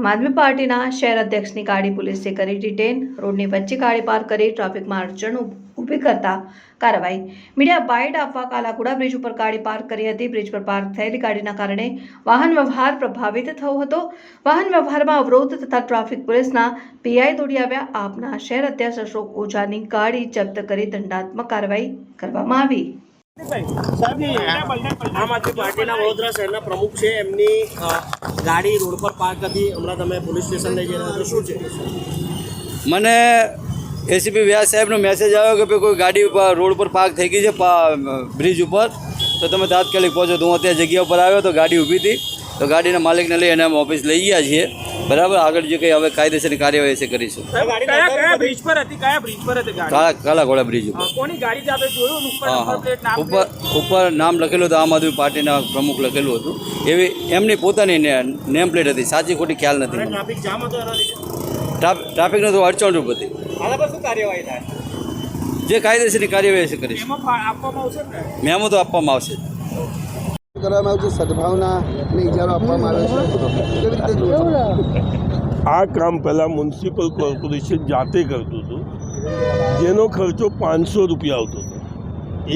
આમ આદમી પાર્ટીના શહેર અધ્યક્ષની ગાડી પોલીસે કરી ડિટેન, રોડની વચ્ચે ગાડી પાર્ક કરી ટ્રાફિકમાં અડચણ ઊભી કરતા કાર્યવાહી. મીડિયા બાઇટ આપવા કાલાકુડા બ્રિજ ઉપર ગાડી પાર્ક કરી હતી. બ્રિજ પર પાર્ક થયેલી ગાડીના કારણે વાહન વ્યવહાર પ્રભાવિત થયો હતો. વાહન વ્યવહારમાં અવરોધ તથા ટ્રાફિક પોલીસના પીઆઈ દોડી આવ્યા. આપના શહેર અધ્યક્ષ અશોક ઓઝાની ગાડી જપ્ત કરી દંડાત્મક કાર્યવાહી કરવામાં આવી. પ્રમુખ છે. એમની ગાડી રોડ પર પાર્ક હતી. હમણાં તમે પોલીસ સ્ટેશન લઈ જઈ શું છે? મને એસીપી વ્યાસ સાહેબનો મેસેજ આવ્યો કે ભાઈ કોઈ ગાડી રોડ પર પાર્ક થઈ ગઈ છે બ્રિજ ઉપર. તો તમે તાત્કાલિક પહોંચો. તો હું અત્યારે જગ્યા ઉપર આવ્યો તો ગાડી ઊભી હતી. તો ગાડીના માલિકને લઈ અને અમે ઓફિસ લઈ ગયા છીએ. બરાબર? આગળ જે કંઈ હવે કાયદેસરની કાર્યવાહી છે કરીશું. કયા કયા બ્રિજ પર હતી? કયા બ્રિજ પર હતી ગાડી? કાળા કાલાઘોડા બ્રિજ ઉપર. હા, કોની ગાડી આપણે જોયું ઉપર નંબર પ્લેટ નામ ઉપર ઉપર નામ લખેલું હતું આમ આદમી પાર્ટીના પ્રમુખ લખેલું હતું. એવી એમની પોતાની નેમ પ્લેટ હતી. સાચી ખોટી ખ્યાલ નથી. ટ્રાફિક જામ હતો એના ટ્રાફિકનો તો અડચણરૂપ હતી. આના પર શું કાર્યવાહી થાય? જે કાયદેસરની કાર્યવાહી છે કરીશું. મેમો તો આપવામાં આવશે. કરવામાં આવે છે સદભાવનાને ઇજારો આપવામાં આવે છે. કેવી રીતે આ કામ પહેલાં મ્યુનિસિપલ કોર્પોરેશન જાતે કરતું હતું. જેનો ખર્ચો પાંચસો રૂપિયા આવતો હતો.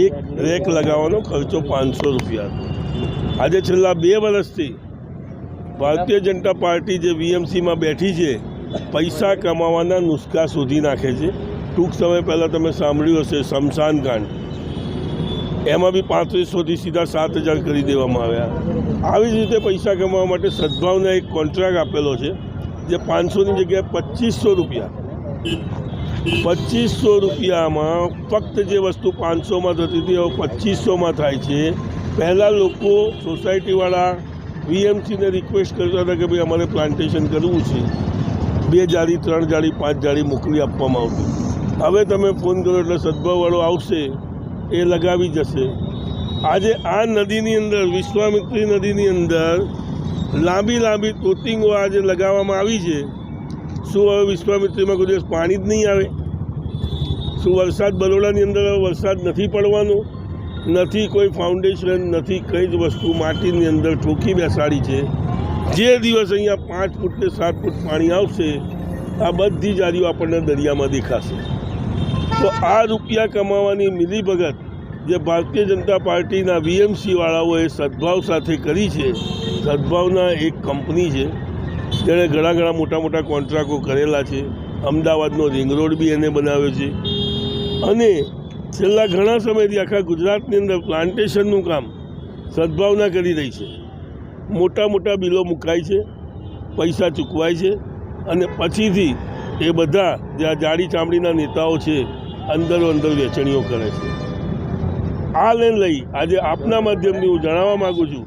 એક રેક લગાવવાનો ખર્ચો પાંચસો રૂપિયા હતો. આજે છેલ્લા બે વર્ષથી ભારતીય જનતા પાર્ટી જે વીએમસીમાં બેઠી છે, પૈસા કમાવાના નુસ્ખા શોધી નાખે છે. ટૂંક સમય પહેલાં તમે સાંભળ્યું હશે, શમશાન કાંડ. એમાં બી પાંત્રીસોથી સીધા સાત હજાર કરી દેવામાં આવ્યા. આવી જ રીતે પૈસા કમાવા માટે સદભાવને એક કોન્ટ્રાક્ટ આપેલો છે, જે પાંચસોની જગ્યાએ પચીસો રૂપિયા. પચીસો રૂપિયામાં ફક્ત જે વસ્તુ પાંચસોમાં થતી હતી, હવે પચીસોમાં થાય છે. પહેલાં લોકો સોસાયટીવાળા વીએમસીને રિક્વેસ્ટ કરતા હતા કે ભાઈ, અમારે પ્લાન્ટેશન કરવું છે. બે જાળી, ત્રણ જાળી, પાંચ જાળી મોકલી આપવામાં આવતી. હવે તમે ફોન કરો એટલે સદભાવવાળો આવશે. એ લગાવી જશે. આજે આ નદીની અંદર, વિશ્વામિત્રી નદીની અંદર લાંબી લાંબી તોતિંગો આજે લગાવવામાં આવી છે. શું હવે વિશ્વામિત્રીમાં કોઈ દિવસ પાણી જ નહીં આવે? શું વરસાદ બરોડાની અંદર વરસાદ નથી પડવાનો? નથી કોઈ ફાઉન્ડેશન નથી કંઈ જ વસ્તુ માટીની અંદર ઠોકી બેસાડી છે. જે દિવસ અહીંયા પાંચ ફૂટ કે સાત ફૂટ પાણી આવશે, આ બધી જારીઓ આપણને દરિયામાં દેખાશે. તો આ રૂપિયા કમાવાની મિલીભગત જે ભારતીય જનતા પાર્ટીના વીએમસીવાળાઓએ સદભાવ સાથે કરી છે, સદભાવના એક કંપની છે. જેણે ઘણા ઘણા મોટા મોટા કોન્ટ્રાક્ટો કરેલા છે. અમદાવાદનો રિંગ રોડ બી એને બનાવ્યો છે. અને છેલ્લા ઘણા સમયથી આખા ગુજરાતની અંદર પ્લાન્ટેશનનું કામ સદભાવના કરી રહી છે. મોટા મોટા બિલો મુકાય છે, પૈસા ચૂકવાય છે અને પછીથી એ બધા જે આ જાડી ચામડીના નેતાઓ છે, અંદરો અંદર વેચણીઓ કરે છે. આ લઈને લઈ આજે આપના માધ્યમથી હું જણાવવા માગું છું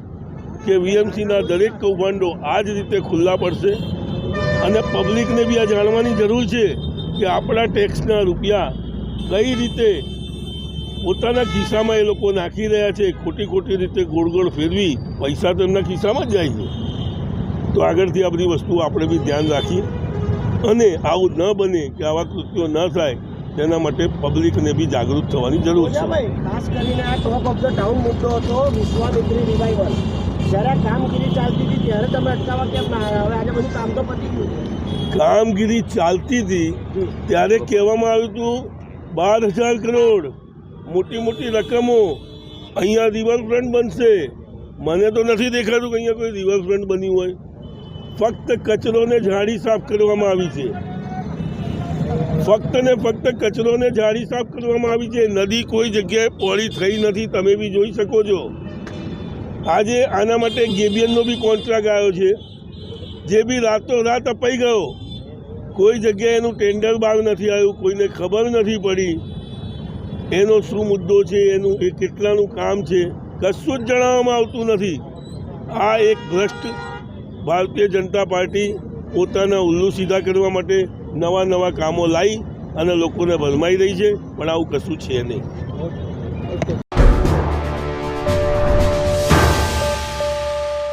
કે વીએમસીના દરેક કૌભાંડો આ જ રીતે ખુલ્લા પડશે અને પબ્લિકને બી આ જાણવાની જરૂર છે કે આપણા ટેક્સના રૂપિયા કઈ રીતે પોતાના ખિસ્સામાં એ લોકો નાખી રહ્યા છે, ખોટી ખોટી રીતે ગોળ ગોળ ફેરવી, પૈસા તો એમના ખિસ્સામાં જ જાય છે. તો આગળથી આ બધી વસ્તુ આપણે બી ધ્યાન રાખીએ. અને આવું ન બને કે આવા કૃત્યો ન થાય તેના માટે પબ્લિકને બી જાગૃત થવાની જરૂર છે. ખાસ કરીને આ ટોપ ઓફ ધ ટાઉન મુદ્દો હતો વિશ્વામિત્રી રિવાઇવલ જ્યારે કામગીરી ચાલતી હતી ત્યારે તમે અટકાવવા કેમ ના આવ્યા? હવે આજે બધું કામ તો પતી ગયું. કામગીરી ચાલતી હતી ત્યારે કહેવામાં આવ્યું હતું બાર હજાર કરોડ મોટી મોટી રકમો અહીંયા રિવરફ્રન્ટ બનશે. મને તો નથી દેખાતું કે અહીંયા કોઈ રિવરફ્રન્ટ બન્યું હોય. ફક્ત કચરોને ઝાડી સાફ કરવામાં આવી છે. ફક્ત ને ફક્ત કચરોને ઝાડી સાફ કરવામાં આવી છે. નદી કોઈ જગ્યાએ પોળી થઈ નથી. તમે બી જોઈ શકો છો. આજે આના માટે ગેબિયનનો બી કોન્ટ્રાક્ટ આવ્યો છે. જે બી રાતો રાત અપાઈ ગયો. કોઈ જગ્યાએ એનું ટેન્ડર બહાર નથી આવ્યું. કોઈને ખબર નથી પડી. એનો શું મુદ્દો છે? એનું એ કેટલાનું કામ છે? કશું જ જણાવવામાં આવતું નથી. આ એક ભ્રષ્ટ ભારતીય જનતા પાર્ટી પોતાના ઉલ્લુ સીધા કરવા માટે નવા નવા કામો લાવી અને લોકોને ભરમાઈ રહી છે, પણ આવું કશું છે નહીં.